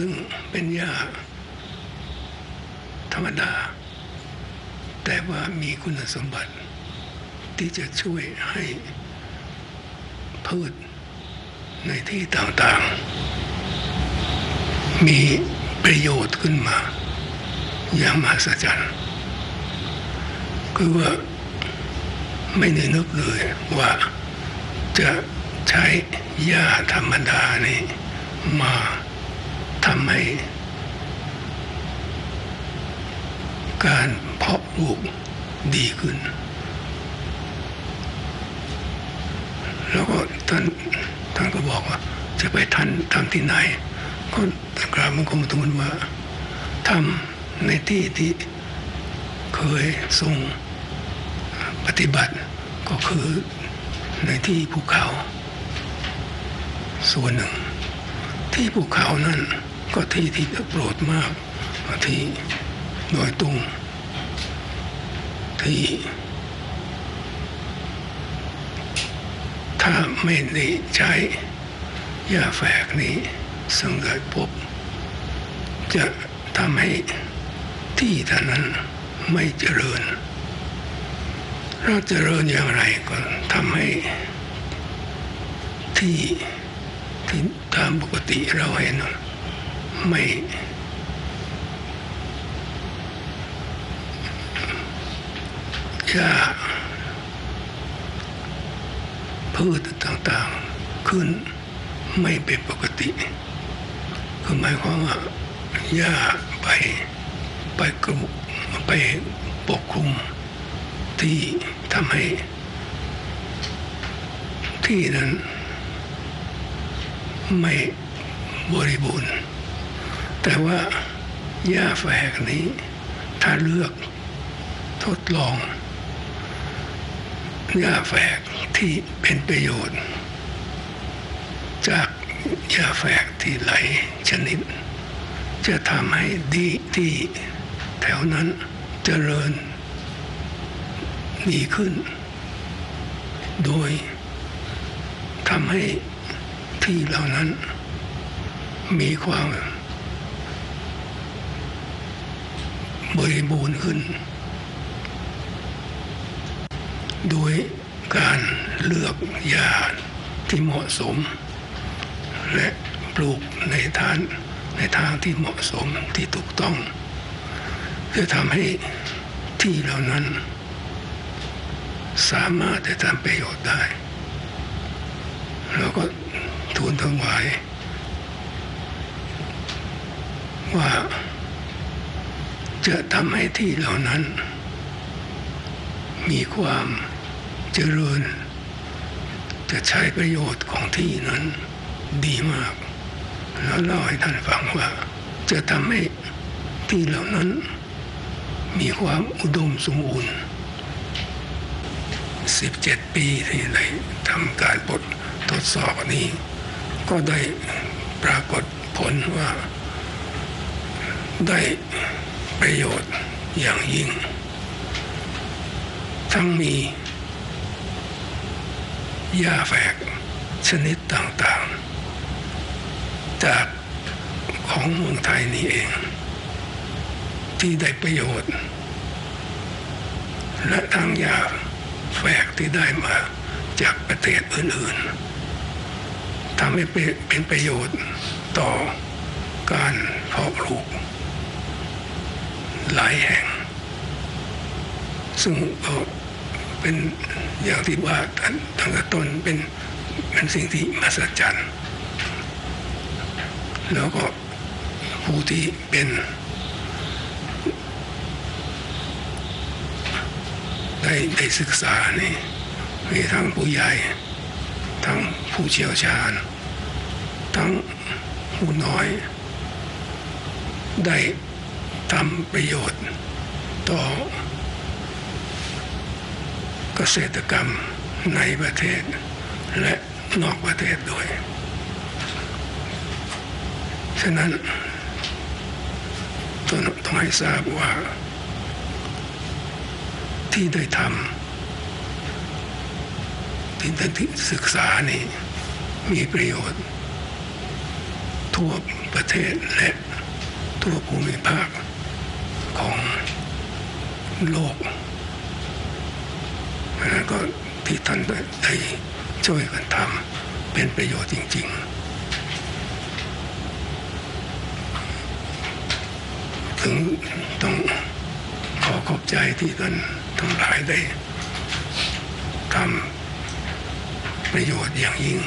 ซึ่งเป็นหญ้าธรรมดา แต่ว่ามีคุณสมบัติ ที่จะช่วยให้พืชในที่ต่างๆ มีประโยชน์ขึ้นมา อย่างมหัศจรรย์คือว่าไม่ได้นึกเลยว่าจะใช้หญ้าธรรมดานี่มา ทำให้การเพาะปลูกดีขึ้น แล้วก็ท่านท่านก็บอกว่า จะไปทันทำที่ไหน ก็กราบมังคมทูลว่าทำในที่ที่เคยทรงปฏิบัติก็คือในที่ภูเขาส่วนหนึ่ง ที่ภูเขานั้นก็ที่ที่โปรดมากที่ดอยตุงที่ถ้าไม่ได้ใช้ยาแฝกนี้ซึ่งได้พบ จะทำให้ที่ท่านั้นไม่เจริญ เราเจริญอย่างไรก็ทำให้ที่ที่ ตามปกติเราเห็นไม่ยาพืชต่างๆ ขึ้นไม่เป็นปกติคือหมายความว่าหญ้าไป ไปกรุไปปกคลุมที่ทำให้ที่นั้น ไม่บริบูรณ์ แต่ว่าหญ้าแฝกนี้ ถ้าเลือกทดลองหญ้าแฝกที่เป็นประโยชน์ จากหญ้าแฝกที่ไหลชนิด จะทำให้ดีที่แถวนั้นเจริญดีขึ้น โดยทำให้ ที่เหล่านั้น มีความบริบูรณ์ขึ้น โดยการเลือกยาที่เหมาะสม และปลูกในทางในทางที่เหมาะสมที่ถูกต้อง จะทำให้ที่เหล่านั้น สามารถจะทำประโยชน์ได้ แล้วก็ ทูลถวาย ว่าจะทำให้ที่เหล่านั้น มีความเจริญ จะใช้ประโยชน์ของที่นั้นดีมาก แล้วเล่าให้ท่านฟังว่า จะทำให้ที่เหล่านั้น มีความอุดมสมบูรณ์17 ปีที่ได้ทำการบททดสอบนี้ ก็ได้ปรากฏผลว่า ได้ประโยชน์อย่างยิ่ง ทั้งมีหญ้าแฝกชนิดต่างๆ จากของเมืองไทยนี่เอง ที่ได้ประโยชน์ และทั้งยาแฝกที่ได้มาจากประเทศอื่นๆ ทำให้เป็นประโยชน์ต่อการเพาะปลูก หลายแห่ง ซึ่งก็เป็นอย่างที่ว่าตั้งแต่ต้นเป็นเป็นสิ่งที่มหัศจรรย์แล้วก็ผู้ที่เป็นได้ได้ศึกษานี่มีทั้งผู้ใหญ่ ทั้งผู้เชี่ยวชาญ ทั้งผู้น้อย ได้ทำประโยชน์ต่อเกษตรกรรมในประเทศ และนอกประเทศด้วย ฉะนั้นต้องให้ทราบว่าที่ได้ทำ ที่ได้ศึกษานี่มีประโยชน์ ทั่วประเทศและทั่วภูมิภาคของโลกเพราะฉะนั้นก็ที่ท่านได้ช่วยกันทำเป็นประโยชน์จริง ๆ ถึงต้องขอขอบใจที่ท่านทั้งหลายได้ทำ ประโยชน์อย่างยิ่ง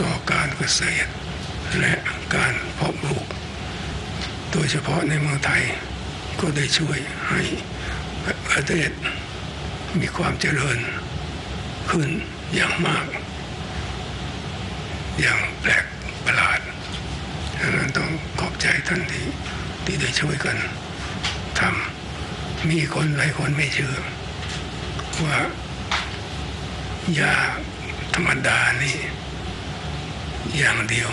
ต่อการเกษตร และการเพาะปลูก โดยเฉพาะในเมืองไทยก็ได้ช่วยให้ประเทศมีความเจริญขึ้นอย่างมาก อย่างแปลกประหลาดดังนั้นต้องขอบใจท่านที่ที่ได้ช่วยกันทำมีคนหลายคนไม่เชื่อว่ายา ธรรมดานี่ อย่างเดียว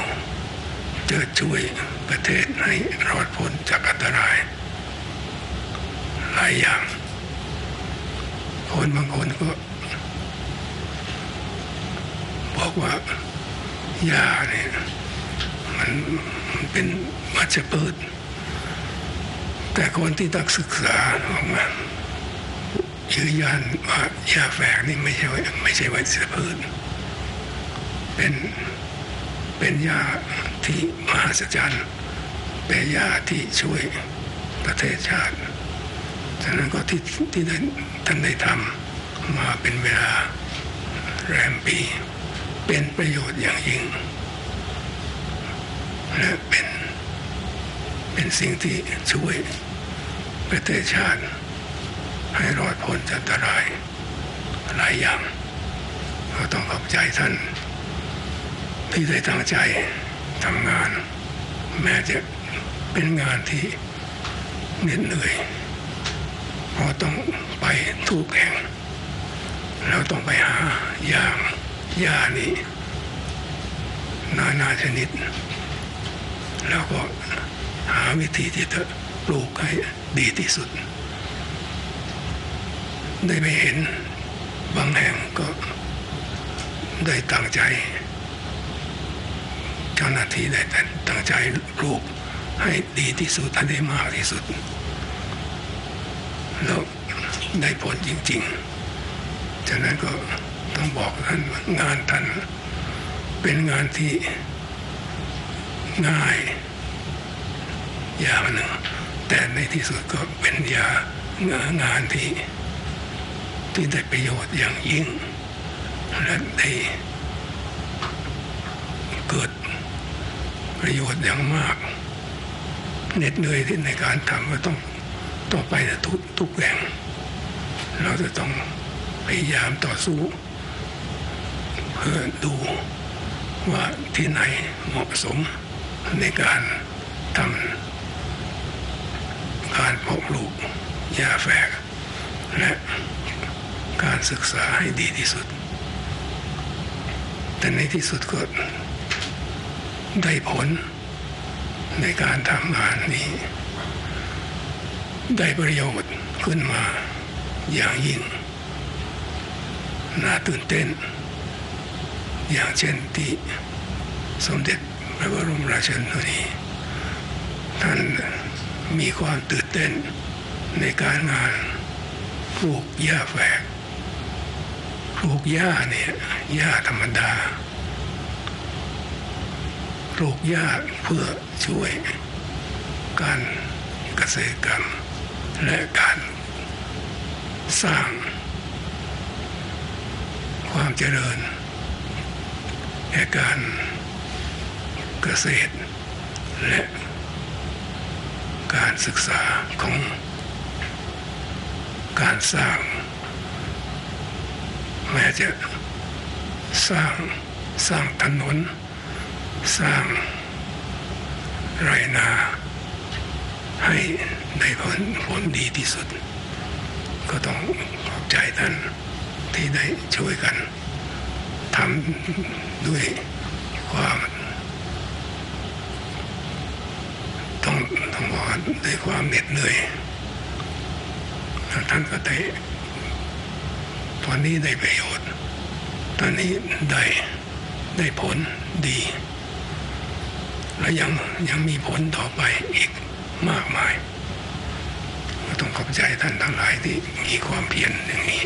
จะช่วยประเทศให้รอดพ้นจากอันตราย หลายอย่าง คนบางคนก็บอกว่ายาเนี่ยมันเป็นวัชพืชแต่คนที่ตักศึกษาออกมายืนยันว่ายาแฝกนี่ไม่ใช่ไม่ใช่วัชพืช เป็นเป็นยาที่มหัศจรรย์เป็นยาที่ช่วยประเทศชาติฉะนั้นก็ที่ที่ได้ท่านได้ทำมาเป็นเวลาแรมปี เป็นประโยชน์อย่างยิ่ง และเป็นเป็นสิ่งที่ช่วยประเทศชาติ ให้รอดพ้นจากอันตรายหลายอย่างก็ต้องขอบใจท่าน ที่ได้ตั้งใจทำงาน แม้จะเป็นงานที่เหน็ดเหนื่อยเพราะต้องไปทุกแห่งแล้วต้องไปหาอย่างยานี้นานาชนิด แล้วก็หาวิธีที่จะปลูกให้ดีที่สุด ได้ไปเห็นบางแห่งก็ได้ตั้งใจ เจ้าหน้าที่ได้แตั้งใจลูกให้ดีที่สุดให้ได้มากที่สุด แล้วได้ผลจริงๆ ฉะนั้นก็ต้องบอกท่านว่างานท่านเป็นงานที่ง่ายยางหนึ่ง แต่ในที่สุดก็เป็นยางานที่ที่ได้ประโยชน์อย่างยิ่งและได้เกิด ประโยชน์อย่างมาก เหน็ดเหนื่อยที่ในการทำก็ต้องต้องไปทุกทุกแห่ง เราจะต้องพยายามต่อสู้เพื่อดูว่าที่ไหนเหมาะสมในการทำการเพาะปลูกยาแฝก และการศึกษาให้ดีที่สุด แต่ในที่สุดก็ ได้ผลในการทำงานนี้ ได้ประโยชน์ขึ้นมาอย่างยิ่ง น่าตื่นเต้น อย่างเช่นที่สมเด็จพระบรมราชชนนี ท่านมีความตื่นเต้นในการงานปลูกหญ้าแฝกปลูกหญ้าเนี่ยหญ้าธรรมดา ปลูกหญ้าเพื่อช่วยการเกษตรกรรม และการสร้างความเจริญแก่การเกษตร และการศึกษาของการสร้าง แม้จะสร้างสร้างถนน สร้างไรนาให้ได้ผลผลดีที่สุด ก็ต้องขอบใจท่านที่ได้ช่วยกันทำด้วยความต้องต้องบอกด้วยความเหน็ดเหนื่อยแล้วท่านก็ได้ตอนนี้ได้ประโยชน์ ตอนนี้ได้ได้ผลดี และยังยังมีผลต่อไปอีกมากมาย ต้องขอบใจท่านทั้งหลายที่มีความเพียรอย่างนี้